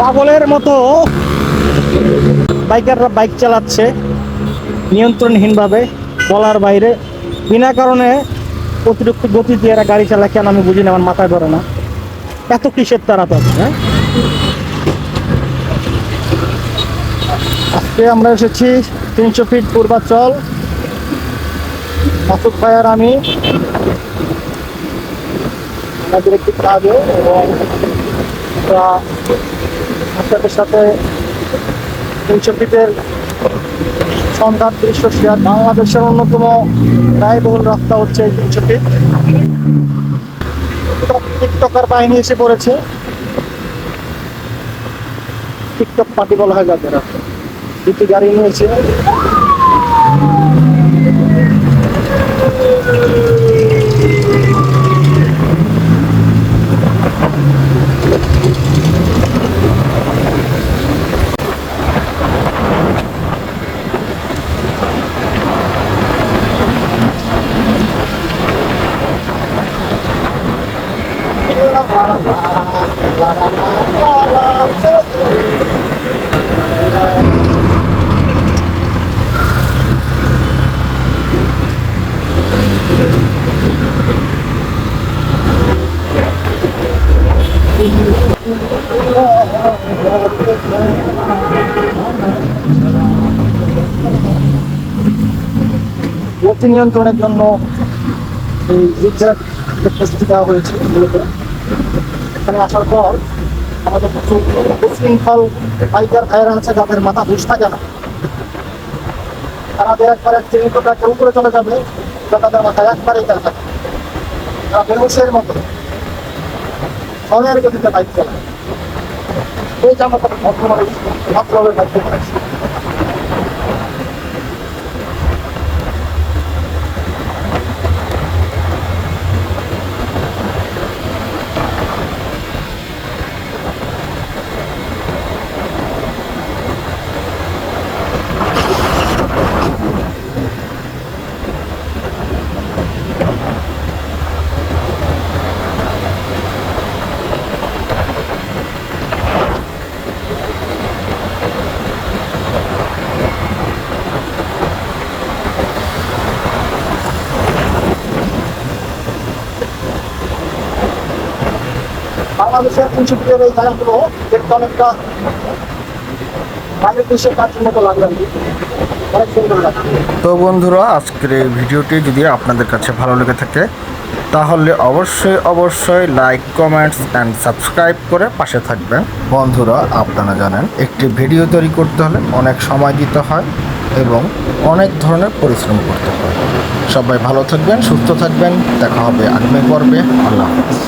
পাগলের মতো বাইকাররা বাইক চালাচ্ছে নিয়ন্ত্রণহীনভাবে বলার বাইরে। বিনা কারণে অতিরিক্ত গতি দিয়ে এরা গাড়ি চালায়, কেন আমি বুঝি না আমার মাথায় ধরে না। এত কিসের তাড়াতাড়ি হ্যাঁ? আজকে আমরা এসেছি তিনশো ফিট পূর্বাচল। মাসুদ ভাই আর আমি আমাদের একটি কাজে এবং আপনাদের সাথে তিনশো ফিটের সন্ধ্যার দৃশ্য শেয়ার, বাংলাদেশের অন্যতম ব্যয়বহুল রাস্তা হচ্ছে এই তিনশো ফিট টিকটকার বাহিনী এসে পড়েছে। টিকটক পার্টি বলা হয় যাদের। গাড়ি নিয়েছে। গতি নিয়ন্ত্রণের জন্য এই প্রস্তুতি দেওয়া হয়েছে এখানে আসার পর আমাদের কিছু উশৃঙ্খল বাইকার ভাইয়েরা আছে, যাদের মাথা হুশ থাকে না। যে একবার এক চিহ্নিতটাকে উপরে চলে যাবে তাদের মাথায় একবারেই তেল থাকে তারা বেহুশের মতো সনের গতিতে বাইক চালায়। এই তাদের ভদ্রভাবে ভদ্রভাবে বাইক চালাচ্ছি বাংলাদেশের ফিটের এই জায়গাগুলো দেখতে অনেকটা বাইরের দেশের কাজের মতো লাগবে অনেক সুন্দর লাগে তো বন্ধুরা আজকের এই ভিডিওটি যদি আপনাদের কাছে ভালো লেগে থাকে তাহলে অবশ্যই অবশ্যই লাইক কমেন্টস অ্যান্ড সাবস্ক্রাইব করে পাশে থাকবেন। বন্ধুরা আপনারা জানেন একটি ভিডিও তৈরি করতে হলে অনেক সময় দিতে হয় এবং অনেক ধরনের পরিশ্রম করতে হয়। সবাই ভালো থাকবেন সুস্থ থাকবেন। দেখা হবে আগামী পর্বে। আল্লাহ হাফিজ।